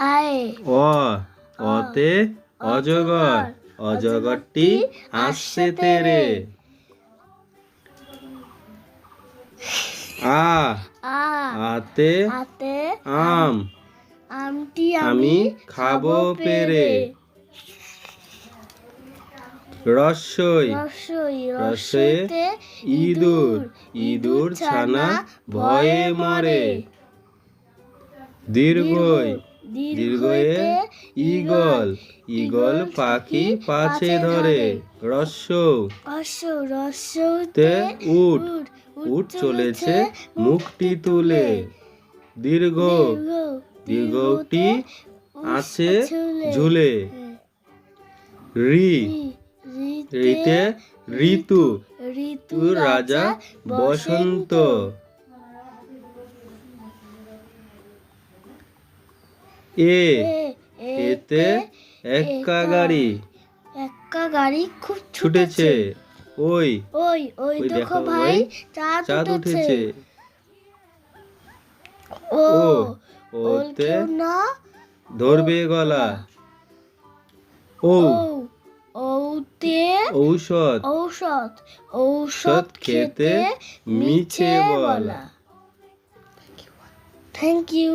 আয়ে। অ অতে অজগর। অজগরটি আসছে তেরে আ আতে আতে আম। আমটি আমি খাব পেরে। রসই। রসইতে ইঁদুর। ইঁদুর। ছানা ভয়ে মরে। দীর্ঘই। দীর্ঘয়ে ইগল ইগল পাখি পাছে ধরে। রস্য। রস তে উট। উট চলেছে মুখটি তুলে। দীর্ঘ। দীর্ঘটি আছে ঝুলে। রি। রিতে ঋতু। ঋতু রাজা বসন্ত। এ এতে এক্কা গাড়ি একটা গাড়ি খুব ছুটেছে। ওই ওই ওই দেখো ভাই চাঁদ উঠেছে। ও ওতে না? ধরবে গলা। ও ওতে ঔষধ। ঔষধ ঔষধ খেতে মিছে বলা থ্যাংক ইউ